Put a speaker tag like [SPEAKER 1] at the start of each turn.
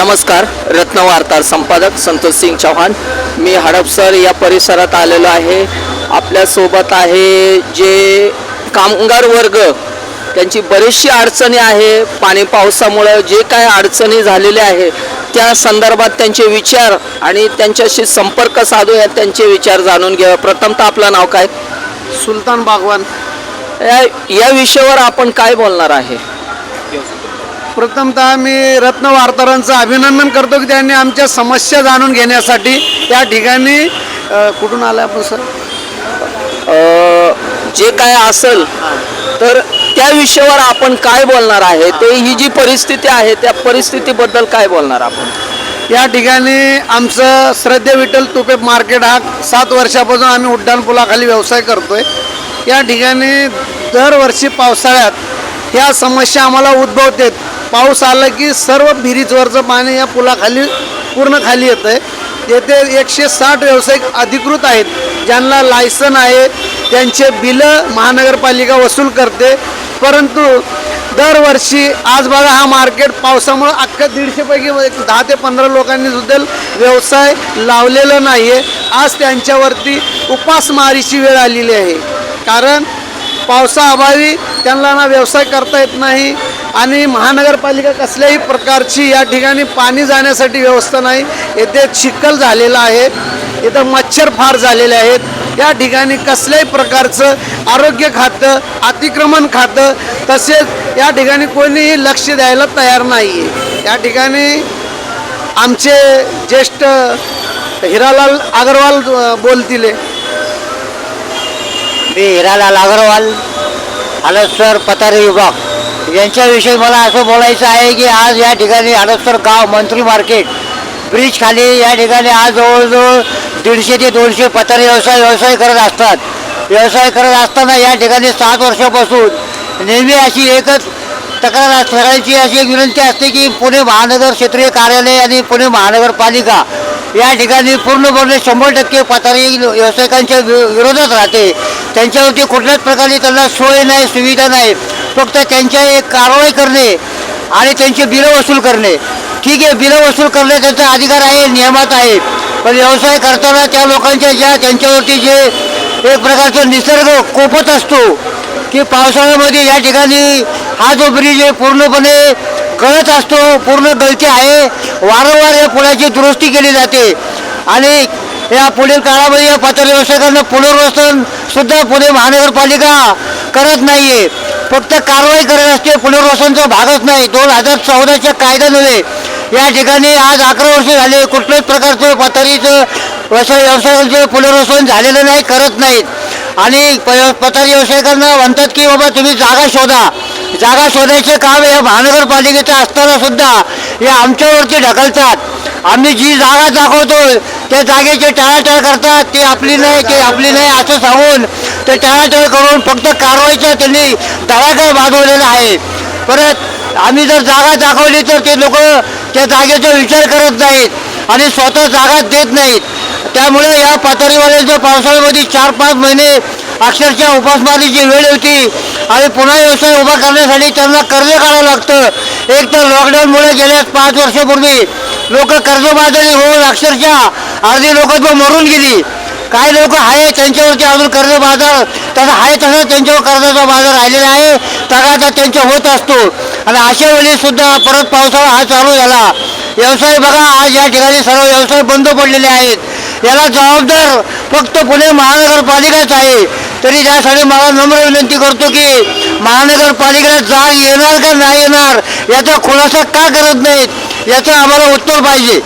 [SPEAKER 1] नमस्कार रत्न वार्तार संपादक संतोष सिंग चव्हाण मी हडपसर या परिसरात आलेलो आहे. आपल्यासोबत आहे जे कामगार वर्ग. त्यांची बरीचशी अडचणी आहे. पाणी पावसामुळं जे काय अडचणी झालेल्या आहे त्या संदर्भात त्यांचे विचार आणि त्यांच्याशी संपर्क साधूया त्यांचे विचार जाणून घ्या प्रथमतः आपलं नाव काय?
[SPEAKER 2] सुलतान बागवान.
[SPEAKER 1] या या विषयावर आपण काय बोलणार आहे?
[SPEAKER 2] प्रथमतः मी रत्न वार्ताहरांचं अभिनंदन करतो की त्यांनी आमच्या समस्या जाणून घेण्यासाठी त्या ठिकाणी कुठून आलं आपण सर?
[SPEAKER 1] जे काय असेल तर त्या विषयावर आपण काय बोलणार आहे? ते ही जी परिस्थिती आहे त्या परिस्थितीबद्दल काय बोलणार आपण?
[SPEAKER 2] या ठिकाणी आमचं श्रद्धे विठ्ठल तुपे मार्केट हा सात वर्षापासून आम्ही उड्डाण पुलाखाली व्यवसाय करतोय. या ठिकाणी दरवर्षी पावसाळ्यात ह्या समस्या आम्हाला उद्भवतात. पाऊस आला की सर्व विहिरीजवरचं पाणी या पुलाखाली पूर्ण खाली येतं आहे येथे एकशे साठ व्यावसायिक अधिकृत आहेत ज्यांना लायसन आहे त्यांचे बिलं महानगरपालिका वसूल करते. परंतु दरवर्षी आज बघा हा मार्केट पावसामुळं अख्खा दीडशेपैकी एक दहा ते पंधरा लोकांनी सुद्धा व्यवसाय लावलेला नाही आहे आज त्यांच्यावरती उपासमारीची वेळ आलेली आहे. कारण पावसाअभावी त्यांना ना व्यवसाय करता येत नाही आणि महानगरपालिका कसल्याही प्रकारची या ठिकाणी पाणी जाण्यासाठी व्यवस्था नाही. येथे चिखल झालेला आहे. इथं मच्छर फार झालेले आहेत. या ठिकाणी कसल्याही प्रकारचं आरोग्य खातं अतिक्रमण खातं तसेच या ठिकाणी कोणीही लक्ष द्यायला तयार नाही. आहे या ठिकाणी आमचे ज्येष्ठ हिरालाल अगरवाल बोलतील.
[SPEAKER 3] मी हिरालाल अग्रवाल हडपसर पतारे विभाग. यांच्याविषयी मला असं बोलायचं आहे की आज या ठिकाणी हडपसर गाव मंत्री मार्केट ब्रिज खाली या ठिकाणी आज जवळजवळ दीडशे ते दोनशे पतारे व्यवसाय व्यवसाय करत असतात. व्यवसाय करत असताना या ठिकाणी सात वर्षापासून नेहमी अशी एकच तक्रार करायची सगळ्यांची अशी एक विनंती असते की पुणे महानगर क्षेत्रीय कार्यालय आणि पुणे महानगरपालिका या ठिकाणी पूर्णपणे शंभर टक्के पातळी व्यावसायिकांच्या वि- विरोधात राहते. त्यांच्यावरती कुठल्याच प्रकारे त्यांना सोय नाही सुविधा नाही. फक्त त्यांच्या एक कारवाई करणे आणि त्यांचे बिलं वसूल करणे. ठीक आहे बिलं वसूल करणे त्यांचा अधिकार आहे नियमात आहे. पण व्यवसाय करताना त्या लोकांच्या ज्या त्यांच्यावरती जे एक प्रकारचा निसर्ग कोपत असतो की पावसाळ्यामध्ये या ठिकाणी हा जो ब्रिज आहे पूर्णपणे कळत असतो पूर्ण गळती आहे. वारंवार या पुलाची दुरुस्ती केली जाते. आणि या पुढील काळामध्ये या पात्र व्यावसायिकांना पुनर्वसन सुद्धा पुणे महानगरपालिका करत नाही आहे फक्त कारवाई करत असते पुनर्वसनचा भागच नाही. दोन हजार चौदाच्या कायद्यामुळे या ठिकाणी आज अकरा वर्ष झाले कुठल्याच प्रकारचं पथारीचं व्यवसाय व्यवसायाचं पुनर्वसन झालेलं नाही करत नाहीत. आणि प- पथारी व्यावसायिकांना म्हणतात की बाबा तुम्ही जागा शोधा. जागा शोधायचे काम या महानगरपालिकेचं असताना सुद्धा हे आमच्यावरती ढकलतात. आम्ही जी जागा दाखवतो त्या जागेचे टाळाटाळ करतात. ते आपली नाही ते आपली नाही असं सांगून ते टाळाटाळ करून फक्त कारवाईचा त्यांनी तळागाळ बाजवलेला आहे. परत आम्ही जर जागा दाखवली तर ते लोक त्या जागेचा विचार करत नाहीत आणि स्वतः जागा देत नाहीत. त्यामुळे या पातळीवाल्यांच्या पावसाळ्यामध्ये चार पाच महिने अक्षरशः उपासमारीची वेळ होती आणि पुन्हा व्यवसाय उभा करण्यासाठी त्यांना कर्ज काढावं लागतं. एक तर लॉकडाऊनमुळे गेल्या पाच वर्षापूर्वी लोक कर्जबाजारी होऊन अक्षरशः अर्धी लोक तो मरून गेली. काही लोक आहे त्यांच्यावरती अजून कर्ज बाजार तसा आहे तसा त्यांच्यावर कर्जाचा बाजार राहिलेला आहे. तगाचा त्यांच्या होत असतो. आणि अशा वेळी सुद्धा परत पावसाळा हा चालू झाला. व्यवसाय बघा आज या ठिकाणी सर्व व्यवसाय बंद पडलेले आहेत. याला जबाबदार फक्त पुणे महानगरपालिकाच आहे. तरी त्यासाठी मला नम्र विनंती करतो की महानगरपालिकेला जाग येणार का नाही येणार याचा खुलासा का करत नाहीत याचं आम्हाला उत्तर पाहिजे.